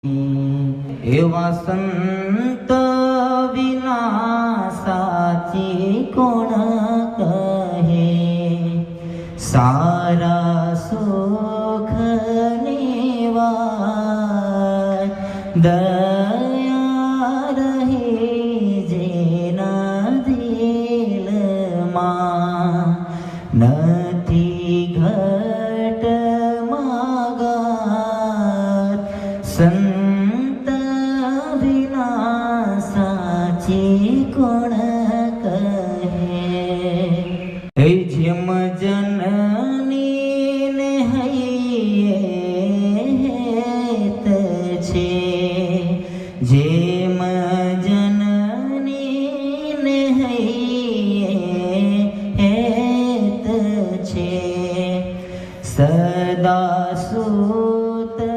એવા સંત વિના સાચી કોણ કહે? સારા સુખ નેવા દયા રહી જેના દિલમાં. નથી ઘટ માગત સંત સાચી કોણ કહે જેમ જનની ને હૈયે છે, જેમ જનની ને હૈયે છે, સદા સૂતને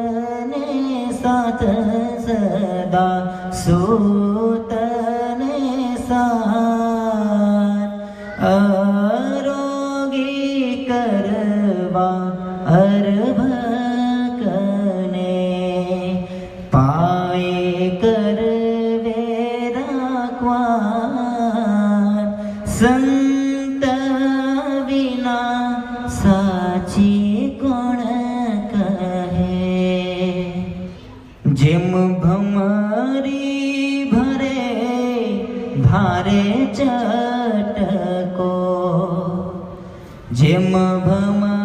સાથ સદા સૂતને અર્ભકને પાએ કરવે રાખવા સંત વિના સાચી કોણ કહે જેમ ભમરી ભરે ભારે ચટકો જેમ ભમરી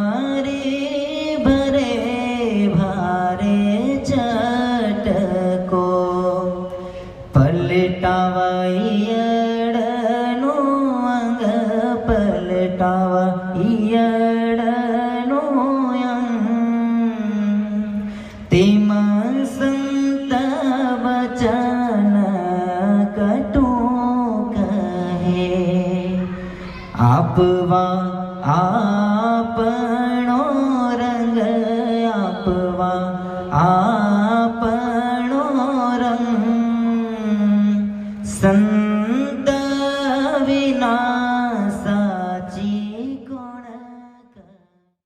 પલટાવાઈયડનું અંગ પલટાવાઈયડનું અંગ તેમ સંત વચન કટું કહે આપવા આપણો રંગ આપવા આપણો રંગ સંત errar.